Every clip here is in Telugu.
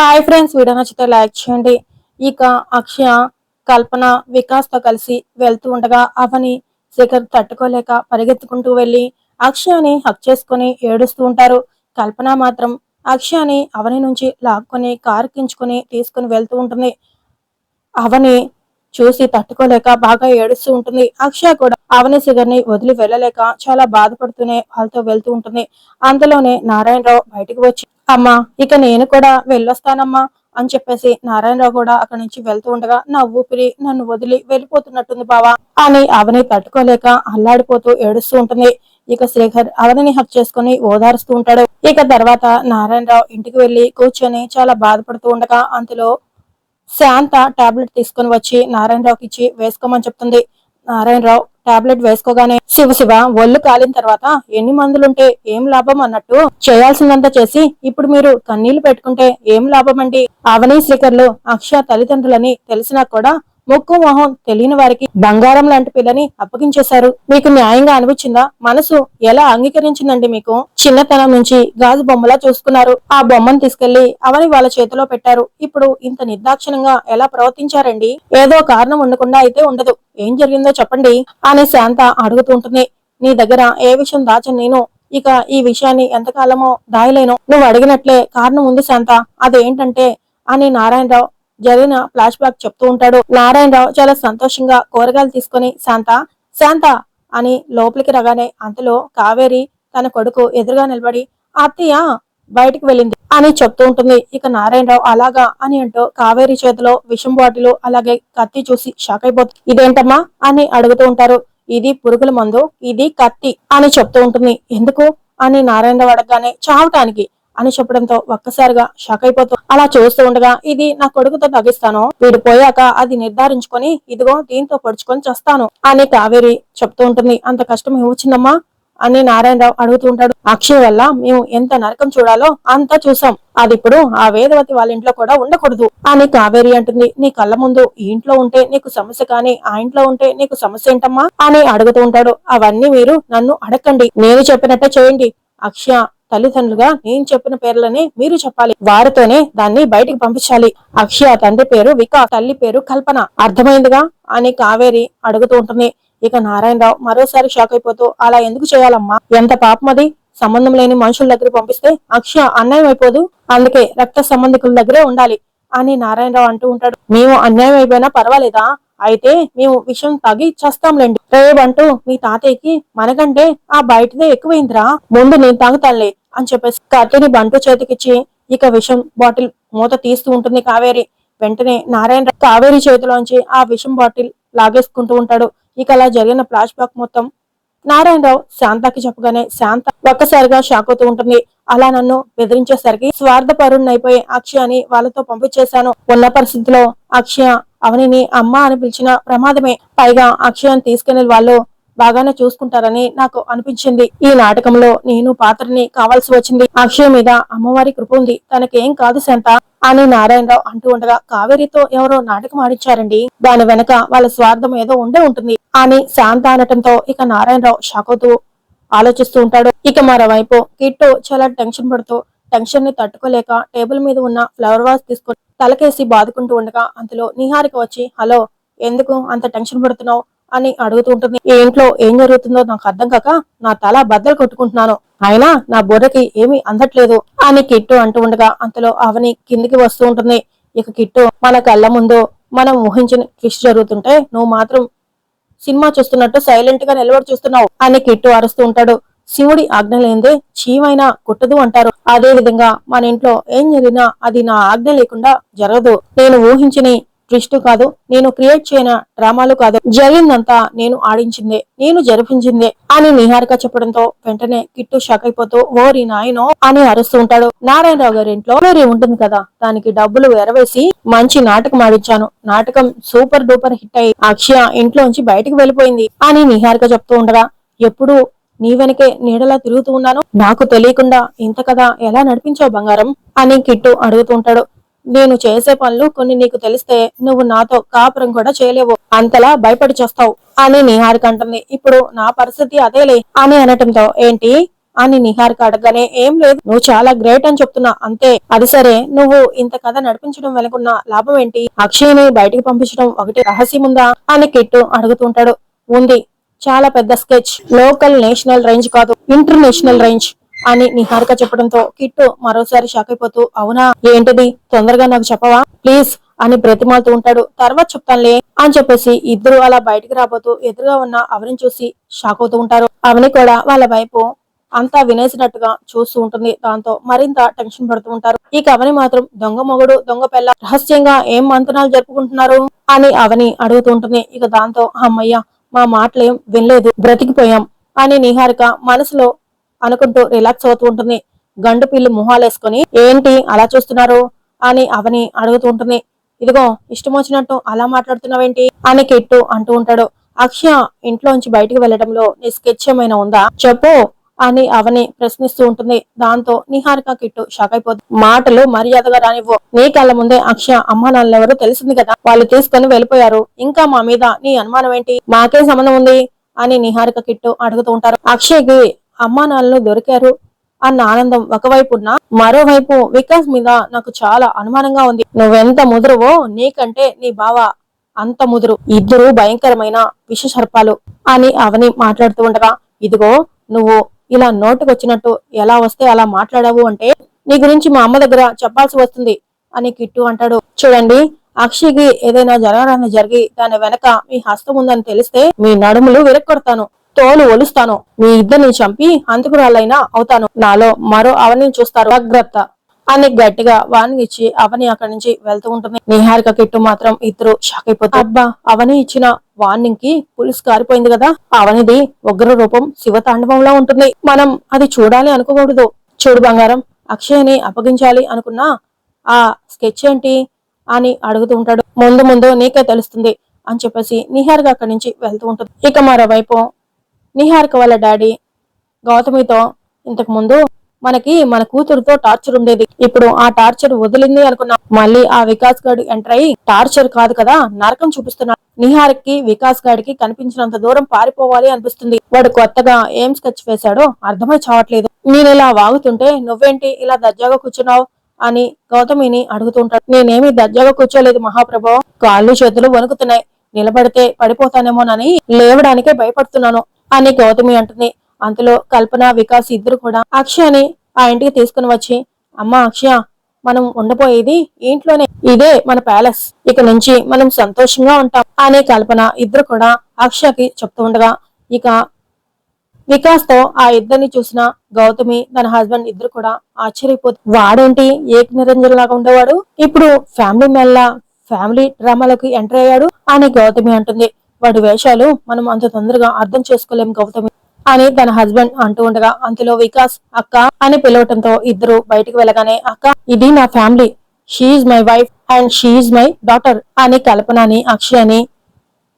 హాయ్ ఫ్రెండ్స్ వీడియో నచ్చితే లైక్ చేయండి. ఇక అక్షయ కల్పన వికాస్తో కలిసి వెళ్తూ ఉండగా అవని శిఖర్ తట్టుకోలేక పరిగెత్తుకుంటూ వెళ్ళి అక్షయాని హక్ చేసుకుని ఏడుస్తూ ఉంటారు. కల్పన మాత్రం అక్షయని అవని నుంచి లాక్కొని కారు కించుకొని తీసుకుని వెళ్తూ ఉంటుంది. అవని చూసి తట్టుకోలేక బాగా ఏడుస్తూ ఉంటుంది. అక్షయ కూడా అవని శిఖర్ని వదిలి వెళ్ళలేక చాలా బాధపడుతూనే వాళ్ళతో వెళ్తూ ఉంటుంది. అంతలోనే నారాయణరావు బయటకు వచ్చి అమ్మా ఇక నేను కూడా వెళ్ళొస్తానమ్మా అని చెప్పేసి నారాయణరావు కూడా అక్కడి నుంచి వెళ్తూ ఉండగా నా ఊపిరి నన్ను వదిలి వెళ్ళిపోతున్నట్టుంది బావా అని అవని తట్టుకోలేక అల్లాడిపోతూ ఏడుస్తూ ఉంటుంది. ఇక శ్రీధర్ అవనిని హక్ చేసుకుని ఓదారుస్తూ ఉంటాడు. ఇక తర్వాత నారాయణరావు ఇంటికి వెళ్ళి కూర్చొని చాలా బాధపడుతూ ఉండగా అంతలో శాంత టాబ్లెట్ తీసుకుని వచ్చి నారాయణరావుకి ఇచ్చి వేసుకోమని చెప్తుంది. నారాయణరావు టాబ్లెట్ వేసుకోగానే శివ శివ ఒళ్ళు కాలిన తర్వాత ఎన్ని మందులుంటే ఏం లాభం అన్నట్టు చేయాల్సిందంతా చేసి ఇప్పుడు మీరు కన్నీళ్ళు పెట్టుకుంటే ఏం లాభం అండి అవనీ శ్రీకర్లు అక్షయ తల్లిదండ్రులని తెలిసినా కూడా ముక్కు మొహం తెలియని వారికి బంగారం లాంటి పిల్లని అప్పగించేశారు. మీకు న్యాయంగా అనిపించిందా? మనసు ఎలా అంగీకరించిందండి మీకు? చిన్నతనం నుంచి గాజు బొమ్మలా చూసుకున్నారు. ఆ బొమ్మను తీసుకెళ్ళి అవని వాళ్ళ చేతిలో పెట్టారు. ఇప్పుడు ఇంత నిర్దాక్షిణంగా ఎలా ప్రవర్తించారండి? ఏదో కారణం ఉండకుండా అయితే ఉండదు. ఏం జరిగిందో చెప్పండి అని శాంత అడుగుతూ ఉంటుంది. నీ దగ్గర ఏ విషయం దాచను నేను? ఇక ఈ విషయాన్ని ఎంతకాలమో దాయలేను. నువ్వు అడిగినట్లే కారణం ఉంది శాంత. అదేంటంటే అని నారాయణరావు జరిగిన ఫ్లాష్ బ్యాక్ చెప్తూ ఉంటాడు. నారాయణరావు చాలా సంతోషంగా కూరగాయలు తీసుకుని శాంత శాంత అని లోపలికి రాగానే అంతలో కావేరి తన కొడుకు ఎదురుగా నిలబడి అత్తయ్య బయటికి వెళ్ళింది అని చెప్తూ ఉంటుంది. ఇక నారాయణరావు అలాగా అని అంటూ కావేరి చేతిలో విషం బాటిల్ అలాగే కత్తి చూసి షాక్ అయిపోతుంది ఇదేంటమ్మా? అని అడుగుతూ ఉంటారు. ఇది పురుగుల మందు ఇది కత్తి అని చెప్తూ ఉంటుంది. ఎందుకు? అని నారాయణరావు అడగగానే చావటానికి అని చెప్పడంతో ఒక్కసారిగా షాక్ అయిపోతూ అలా చూస్తూ ఉండగా ఇది నా కొడుకుతో తగ్గిస్తాను వీడు పోయాక అది నిర్ధారించుకొని ఇదిగో దీంతో పొడుచుకొని చేస్తాను అని కావేరి చెప్తూ ఉంటుంది. అంత కష్టం ఏమొచ్చిందమ్మా? అని నారాయణరావు అడుగుతూ ఉంటాడు. అక్షయ్ వల్ల మేము ఎంత నరకం చూడాలో అంతా చూసాం అది ఇప్పుడు ఆ వేదవతి వాళ్ళ ఇంట్లో కూడా ఉండకూడదు అని కావేరి అంటుంది. నీ కళ్ళ ముందు ఈ ఇంట్లో ఉంటే నీకు సమస్య కానీ ఆ ఇంట్లో ఉంటే నీకు సమస్య ఏంటమ్మా? అని అడుగుతూ ఉంటాడు. అవన్నీ మీరు నన్ను అడగండి నేను చెప్పినట్టే చేయండి. అక్షయ తల్లిదండ్రులుగా నేను చెప్పిన పేర్లని మీరు చెప్పాలి. వారితోనే దాన్ని బయటికి పంపించాలి. అక్షయ తండ్రి పేరు వికా తల్లి పేరు కల్పన. అర్థమైందిగా? అని కావేరి అడుగుతూ ఉంటుంది. ఇక నారాయణరావు మరోసారి షాక్ అయిపోతూ అలా ఎందుకు చేయాలమ్మా? ఎంత పాపం అది? సంబంధం లేని మనుషుల దగ్గర పంపిస్తే అక్షయ అన్యాయం అయిపోదు? అందుకే రక్త సంబంధికుల దగ్గరే ఉండాలి అని నారాయణరావు అంటూ ఉంటాడు. మేము అన్యాయం అయిపోయినా పర్వాలేదా? అయితే మేము విషయం తాగి చేస్తాంలేండి. రేవంటూ మీ తాతయ్యకి మనకంటే ఆ బయటదే ఎక్కువైందిరా. ముందు నేను తాగుతానులే. అని చెప్పేసి కత్తిని బంటు చేతికిచ్చి ఇక విషం బాటిల్ మూత తీస్తూ ఉంటుంది కావేరి. వెంటనే నారాయణ కావేరి చేతిలోంచి ఆ విషం బాటిల్ లాగేసుకుంటూ ఉంటాడు. ఇక అలా జరిగిన ఫ్లాష్ బ్యాక్ మొత్తం నారాయణరావు శాంతకి చెప్పగానే శాంత ఒక్కసారిగా షాక్ అవుతూ ఉంటుంది. అలా నన్ను బెదిరించేసరికి స్వార్థపరుణ్ణి అయిపోయి అక్షయాని వాళ్ళతో పంపించేశాను. ఉన్న పరిస్థితిలో అక్షయ అవనిని అమ్మ అని పిలిచిన ప్రమాదమే. పైగా అక్షయాన్ని తీసుకెళ్ళి వాళ్ళు బాగానే చూసుకుంటారని నాకు అనిపించింది. ఈ నాటకంలో నేను పాత్రని కావాల్సి వచ్చింది. అక్షయ్ మీద అమ్మవారి కృప ఉంది. తనకేం కాదు శాంత. అని నారాయణరావు అంటూ ఉండగా కావేరితో ఎవరో నాటకం ఆడించారండి. దాని వెనక వాళ్ళ స్వార్థం ఏదో ఉండే ఉంటుంది. అని శాంత అనటంతో ఇక నారాయణరావు షాక్ అవుతూ ఆలోచిస్తూ ఉంటాడు. ఇక మరోవైపు కిట్టు చాలా టెన్షన్ పడుతూ టెన్షన్ని తట్టుకోలేక టేబుల్ మీద ఉన్న ఫ్లవర్ వాస్ తీసుకొని తలకేసి బాదుకుంటూ ఉండగా అంతలో నిహారిక వచ్చి హలో ఎందుకు అంత టెన్షన్ పడుతున్నావు? అని అడుగుతూ ఉంటుంది. ఈ ఇంట్లో ఏం జరుగుతుందో నాకు అర్థం కాక నా తల బద్దలు కొట్టుకుంటున్నాను. అయినా నా బుర్రకి ఏమీ అందట్లేదు అని కిట్టు అంటూ ఉండగా అంతలో అవని కిందికి వస్తూ ఉంటుంది. ఇక కిట్టు మన కళ్ళ ముందు మనం ఊహించిన ట్విస్ట్ జరుగుతుంటే నువ్వు మాత్రం సినిమా చూస్తున్నట్టు సైలెంట్గా నిలబడి చూస్తున్నావు అని కిట్టు అరుస్తూ ఉంటాడు. శివుడి ఆజ్ఞ లేనిదే చీమైనా కుట్టదు అంటారు. అదే విధంగా మన ఇంట్లో ఏం జరిగినా అది నా ఆజ్ఞ లేకుండా జరగదు. నేను ఊహించిన ట్విస్ట్ కాదు నేను క్రియేట్ చేయన డ్రామాలు కాదు. జరిగిందంతా నేను ఆడించిందే నేను జరిపించిందే అని నిహారిక చెప్పడంతో వెంటనే కిట్టు షాక్ అయిపోతూ ఓరి నాయనో అని అరుస్తూ ఉంటాడు. నారాయణరావు గారి ఇంట్లో వేరే ఉంటుంది కదా దానికి డబ్బులు ఎరవేసి మంచి నాటకం ఆడించాను. నాటకం సూపర్ డూపర్ హిట్ అయి అక్షయ ఇంట్లోంచి బయటకు వెళ్ళిపోయింది అని నిహారిక చెప్తూ ఉండగా ఎప్పుడు నీ వెనకే నీడలా తిరుగుతూ ఉన్నాను? నాకు తెలియకుండా ఇంత కదా ఎలా నడిపించావు బంగారం? అని కిట్టు అడుగుతూ ఉంటాడు. నేను చేసే పనులు కొన్ని నీకు తెలిస్తే నువ్వు నాతో కాపురం కూడా చేయలేవు. అంతలా భయపడి చేస్తావు అని నిహారిక అంటుంది. ఇప్పుడు నా పరిస్థితి అదేలే అని అనటంతో ఏంటి? అని నిహారిక అడగగానే ఏం లేదు. నువ్వు చాలా గ్రేట్ అని చెప్తున్నా అంతే. అది సరే. నువ్వు ఇంత కథ నడిపించడం వెనుకున్న లాభం ఏంటి? అక్షయ్ని బయటికి పంపించడం ఒకటి రహస్యం ఉందా? అని కిట్టు అడుగుతుంటాడు. ఉంది. చాలా పెద్ద స్కెచ్. లోకల్ నేషనల్ రేంజ్ కాదు. International range. అని నిహారిక చెప్పడంతో కిట్టు మరోసారి షాక్ అయిపోతూ అవునా? ఏంటిది? తొందరగా నాకు చెప్పవా? ప్లీజ్ అని బ్రతిమాలుతూ ఉంటాడు. తర్వాత చెప్తానులే అని చెప్పేసి ఇద్దరు అలా బయటికి రాబోతూ ఎదురుగా ఉన్న అవని చూసి షాక్ అవుతూ ఉంటారు. అవని కూడా వాళ్ళ వైపు అంతా వినేసినట్టుగా చూస్తూ ఉంటుంది. దాంతో మరింత టెన్షన్ పడుతూ ఉంటారు. ఇక అవని మాత్రం దొంగ మొగుడు దొంగ పిల్ల రహస్యంగా ఏం మంతనాలు జరుపుకుంటున్నారు? అని అవని అడుగుతూ ఉంటుంది. ఇక దాంతో అమ్మయ్య మా మాటలేం వినలేదు బ్రతికిపోయాం అని నిహారిక మనసులో అనుకుంటూ రిలాక్స్ అవుతూ ఉంటుంది. గండు పిల్లు మొహాలేసుకొని ఏంటి అలా చూస్తున్నారు? అని అవని అడుగుతూ ఉంటుంది. ఇదిగో ఇష్టం వచ్చినట్టు అలా మాట్లాడుతున్నావేంటి? అని కిట్టు అంటూ ఉంటాడు. అక్షయ ఇంట్లోంచి బయటికి వెళ్ళడంలో నీ స్కెచ్ ఏమైనా ఉందా? చెప్పు అని అవని ప్రశ్నిస్తూ ఉంటుంది. దాంతో నిహారిక కిట్టు షాక్ అయిపోతుంది. మాటలు మర్యాదగా రానివ్వు. నీ కళ్ళ ముందే అక్షయ అమ్మా నాన్నెవరో తెలిసింది కదా. వాళ్ళు తీసుకొని వెళ్ళిపోయారు. ఇంకా మా మీద నీ అనుమానం ఏంటి మాకే సంబంధం ఉంది? అని నిహారిక కిట్టు అడుగుతూ ఉంటారు. అక్షయ్కి అమ్మా నాన్నలు దొరికారు అన్న ఆనందం ఒకవైపు ఉన్నా మరోవైపు వికాస్ మీద నాకు చాలా అనుమానంగా ఉంది. నువ్వెంత ముదురువో నీకంటే నీ బావ అంత ముదురు. ఇద్దరు భయంకరమైన విషసర్పాలు అని అవని మాట్లాడుతూ ఉండగా ఇదిగో నువ్వు ఇలా నోటుకొచ్చినట్టు ఎలా వస్తే అలా మాట్లాడావు అంటే నీ గురించి మా అమ్మ దగ్గర చెప్పాల్సి వస్తుంది అని కిట్టు అంటాడు. చూడండి అక్షయ్కి ఏదైనా జరగరాని జరిగి దాని వెనక మీ హస్తం ఉందని తెలిస్తే మీ నడుములు విరక్కొడతాను తోలు ఒలుస్తాను. మీ ఇద్దరిని చంపి అంతకురాలైనా అవుతాను. నాలో మరో అవని చూస్తారు. అగ్రత్త అని గట్టిగా వార్నింగ్ ఇచ్చి అవని అక్కడి నుంచి వెళ్తూ ఉంటుంది. నిహారిక కిట్టు మాత్రం ఇద్దరు షాక్ అయిపోతారు. అబ్బా అవని ఇచ్చిన వార్నింగ్కి పులిస్ కారిపోయింది కదా. అవనిది ఉగ్ర రూపం శివతాండవంలా ఉంటుంది. మనం అది చూడాలి అనుకోకూడదు. చూడు బంగారం అక్షయ్ని అప్పగించాలి అనుకున్నా ఆ స్కెచ్ ఏంటి అని అడుగుతూ ఉంటాడు. ముందు ముందు నీకే తెలుస్తుంది అని చెప్పేసి నిహారిక అక్కడి నుంచి వెళ్తూ ఉంటుంది. ఇక మరోవైపు నిహారిక వాళ్ళ డాడీ గౌతమితో ఇంతకు ముందు మనకి మన కూతురుతో టార్చర్ ఉండేది. ఇప్పుడు ఆ టార్చర్ వదిలింది అనుకున్నా. మళ్ళీ ఆ వికాస్ గాడు ఎంటర్ అయ్యి టార్చర్ కాదు కదా నరకం చూపిస్తున్నాడు నిహార్కి వికాస్ గాడికి కనిపించినంత దూరం పారిపోవాలి అనిపిస్తుంది. వాడు కొత్తగా ఏం స్కెచ్ వేశాడో అర్థమై చావట్లేదు. నేను ఇలా వాగుతుంటే నువ్వేంటి ఇలా దర్జాగా కూర్చున్నావు? అని గౌతమిని అడుగుతుంటాడు. నేనేమి దర్జాగా కూర్చోలేదు మహాప్రభు. కాళ్ళు చేతులు వణుకుతున్నాయి. నిలబడితే పడిపోతానేమోనని లేవడానికే భయపడుతున్నాను. అని గౌతమి అంటుంది. అంతలో కల్పన వికాస్ ఇద్దరు కూడా అక్షయని ఆ ఇంటికి తీసుకుని వచ్చి అమ్మ అక్షయ మనం ఉండబోయేది ఇంట్లోనే. ఇదే మన ప్యాలెస్. ఇక నుంచి మనం సంతోషంగా ఉంటాం. అనే కల్పన ఇద్దరు కూడా అక్షయకి చెప్తూ ఉండగా ఇక వికాస్తో ఆ ఇద్దరిని చూసిన గౌతమి తన హస్బెండ్ ఇద్దరు కూడా ఆశ్చర్యపోతుంది వాడేంటి? ఏక నిరంజన్ లాగా ఉండేవాడు? ఇప్పుడు ఫ్యామిలీ మెల్ల ఫ్యామిలీ డ్రామాలకు ఎంటర్ అయ్యాడు? అని గౌతమి అంటుంది. వాడి వేషాలు మనం అంత తొందరగా అర్థం చేసుకోలేం గౌతమి అని తన హస్బెండ్ అంటూ ఉండగా అంతలో వికాస్ అక్క అని పిలవటంతో ఇద్దరు బయటికి వెళ్ళగానే అక్క ఇది నా family. She my wife and she my daughter అని కల్పనని అని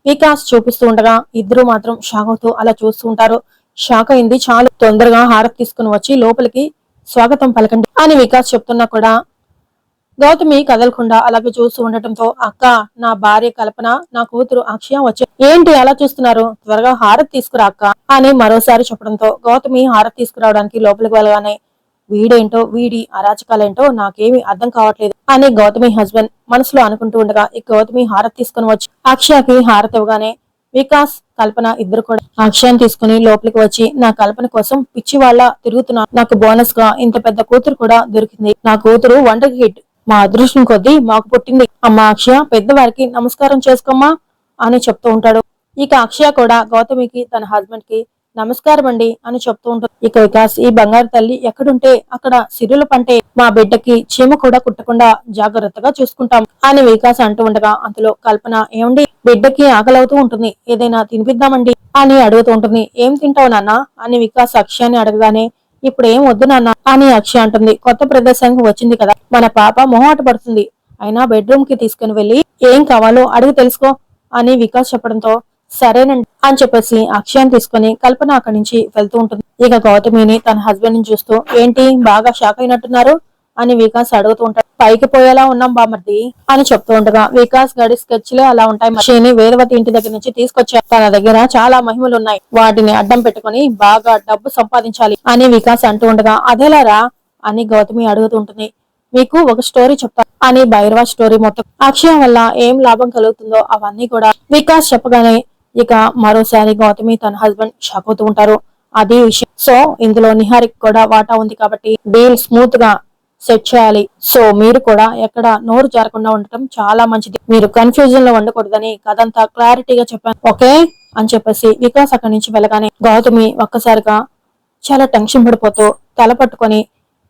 వికాస్ చూపిస్తూ ఉండగా ఇద్దరు మాత్రం షాక్ అవుతూ అలా చూస్తూ ఉంటారు. షాక్ అయింది చాలు. తొందరగా హారతి తీసుకుని వచ్చి లోపలికి స్వాగతం పలకండి అని వికాస్ చెప్తున్నా కూడా గౌతమి కదలకుండా అలాగే చూస్తూ ఉండటంతో అక్క నా భార్య కల్పన నా కూతురు అక్షయ వచ్చే ఏంటి అలా చూస్తున్నారు? త్వరగా హారతి తీసుకురా అక్క అని మరోసారి చెప్పడంతో గౌతమి హారతి తీసుకురావడానికి లోపలికి వెళ్ళగానే వీడేంటో వీడి అరాచకాలేంటో నాకేమి అర్థం కావట్లేదు అని గౌతమి హస్బెండ్ మనసులో అనుకుంటూ ఉండగా ఈ గౌతమి హారతి తీసుకుని వచ్చి అక్షయకి హారతి ఇవ్వగానే వికాస్ కల్పన ఇద్దరు కూడా అక్షయాన్ని తీసుకుని లోపలికి వచ్చి నా కల్పన కోసం పిచ్చి వాళ్ళ తిరుగుతున్నా నాకు బోనస్గా ఇంత పెద్ద కూతురు కూడా దొరికింది. నా కూతురు వంటకి హిట్. మా అదృష్టం కొద్దీ మాకు పుట్టింది. అమ్మా అక్షయ పెద్దవారికి నమస్కారం చేసుకోమ్మా అని చెప్తూ ఉంటాడు. ఇక అక్షయ కూడా గౌతమికి తన హస్బెండ్కి నమస్కారం అండి అని చెప్తూ ఉంటాడు ఇక వికాస్ ఈ బంగారు తల్లి ఎక్కడుంటే అక్కడ సిరుల పంటే మా బిడ్డకి చీమ కూడా కుట్టకుండా జాగ్రత్తగా చూసుకుంటాం అని వికాస్ అంటూ ఉండగా అందులో కల్పన ఏమండి బిడ్డకి ఆకలవుతూ ఉంటుంది. ఏదైనా తినిపిద్దామండి అని అడుగుతూ ఉంటుంది. ఏం తింటావు నాన్న? అని వికాస్ అక్షయాన్ని అడగగానే ఇప్పుడు ఏం వద్దు నాన్న అని అక్షయ అంటుంది. కొత్త ప్రదేశానికి వచ్చింది కదా. మన పాప మొహమాట పడుతుంది. అయినా బెడ్రూమ్కి తీసుకుని వెళ్ళి ఏం కావాలో అడిగి తెలుసుకో అని వికాస్ చెప్పడంతో సరేనండి అని చెప్పేసి అక్షయాన్ని తీసుకుని కల్పన అక్కడి నుంచి వెళ్తూ ఉంటుంది. ఇక గౌతమిని తన హస్బెండ్ని చూస్తూ ఏంటి బాగా షాక్ అయినట్టున్నారు? అని వికాస్ అడుగుతూ ఉంటాడు. పైకి పోయేలా ఉన్నాం బామర్ది అని చెప్తూ ఉండగా వికాస్ గడి స్కెచ్లే అలా ఉంటాయి. మనిషిని వేదవతి ఇంటి దగ్గర నుంచి తీసుకొచ్చి తన దగ్గర చాలా మహిమలు ఉన్నాయి. వాటిని అడ్డం పెట్టుకుని బాగా డబ్బు సంపాదించాలి అని వికాస్ అంటూ ఉండగా అదేలారా? అని గౌతమి అడుగుతూ ఉంటుంది. మీకు ఒక స్టోరీ చెప్తా అని భైరవ స్టోరీ మొత్తం. అక్షయం వల్ల ఏం లాభం కలుగుతుందో అవన్నీ కూడా వికాస్ చెప్పగానే ఇక మరోసారి గౌతమి తన హస్బెండ్ షాక్ అవుతూ ఉంటారు. అది విషయం. సో ఇందులో నిహారిక్ కూడా వాటా ఉంది కాబట్టి డీల్ స్మూత్గా సెట్ చేయాలి. సో మీరు కూడా ఎక్కడ నోరు జారకుండా ఉండటం చాలా మంచిది. మీరు కన్ఫ్యూజన్లో ఉండకూడదని కదంతా క్లారిటీగా చెప్పాను. ఓకే? అని చెప్పేసి వికాస్ అక్కడి నుంచి వెళ్ళగానే గౌతమి ఒక్కసారిగా చాలా టెన్షన్ పడిపోతూ తల పట్టుకొని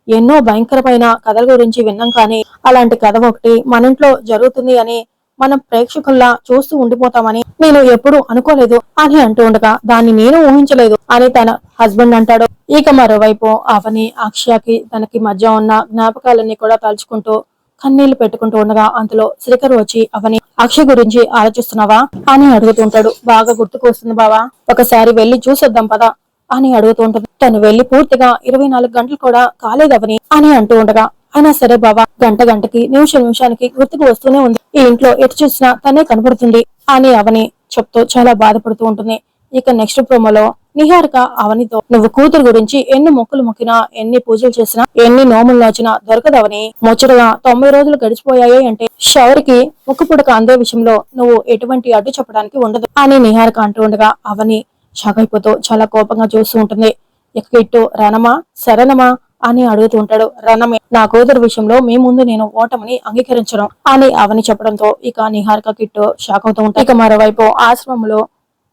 ఎన్నో భయంకరమైన కథల గురించి విన్నాం కానీ అలాంటి కథ ఒకటి మన ఇంట్లో జరుగుతుంది అని మనం ప్రేక్షకుల్లా చూస్తూ ఉండిపోతామని నేను ఎప్పుడు అనుకోలేదు. అని అంటూ ఉండగా దాన్ని నేను ఊహించలేదు అని తన హస్బెండ్ అంటాడు. ఇక మరోవైపు అవని అక్షయకి తనకి మధ్య ఉన్న జ్ఞాపకాలన్నీ కూడా తలుచుకుంటూ కన్నీళ్ళు పెట్టుకుంటూ ఉండగా అంతలో శ్రీకర్ వచ్చి అవని అక్షయ్ గురించి ఆలోచిస్తున్నావా? అని అడుగుతుంటాడు బాగా గుర్తుకు వస్తుంది బావా ఒకసారి వెళ్ళి చూసొద్దాం పదా అని అడుగుతూ ఉంటుంది. తను వెళ్ళి పూర్తిగా ఇరవై నాలుగు గంటలు కూడా కాలేదవని అని అంటూ ఉండగా అయినా సరే బాబా గంట గంటకి నిమిషం నిమిషానికి గుర్తుకు వస్తూనే ఉంది. ఈ ఇంట్లో ఎటు చూసినా తనే కనపడుతుంది. అని అవని చెప్తూ చాలా బాధపడుతూ ఉంటుంది. ఇక నెక్స్ట్ ప్రోమోలో నిహారిక అవనితో నువ్వు కూతురు గురించి ఎన్ని మొక్కులు మొక్కినా ఎన్ని పూజలు చేసినా ఎన్ని నోములు నోచినా దొరకదవని ముచ్చటగా తొంభై రోజులు గడిచిపోయాయి అంటే షవరికి ముక్కు పుడక అందే విషయంలో నువ్వు ఎటువంటి అడ్డు చెప్పడానికి ఉండదు. అని నిహారిక అంటూ ఉండగా అవని షాక్ అయిపోతూ చాలా కోపంగా చూస్తూ ఉంటుంది. ఇక ఇటు రణమా శరణమా అని అడుగుతూ ఉంటాడు. రణమే నా కూతురు విషయంలో మీ ముందు నేను ఓటమిని అంగీకరించను అని అవని చెప్పడంతో ఇక నిహారిక కిట్టు షాక్ అవుతూ ఉంటాయి ఇక మరోవైపు ఆశ్రమంలో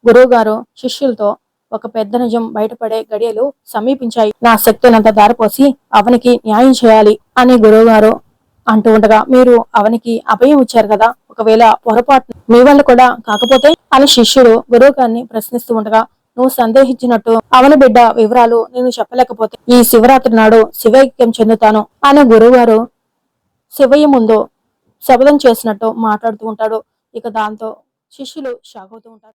గురువు గారు శిష్యులతో ఒక పెద్ద నిజం బయటపడే గడియలు సమీపించాయి. నా శక్తినంత దారిపోసి అవనికి న్యాయం చేయాలి అని గురువు గారు అంటూ ఉండగా మీరు అవనికి అభయం ఇచ్చారు కదా ఒకవేళ పొరపాటు మీ వల్ల కూడా కాకపోతే అని శిష్యుడు గురువు గారిని ప్రశ్నిస్తూ ఉండగా నువ్వు సందేహించినట్టు. అవని బిడ్డ వివరాలు నేను చెప్పలేకపోతే ఈ శివరాత్రి నాడు శివైక్యం చెందుతాను అని గురువుగారు శివయ్య ముందు శబదం చేసినట్టు మాట్లాడుతూ ఉంటాడు. ఇక దాంతో శిష్యులు షాక్ అవుతూ ఉంటారు.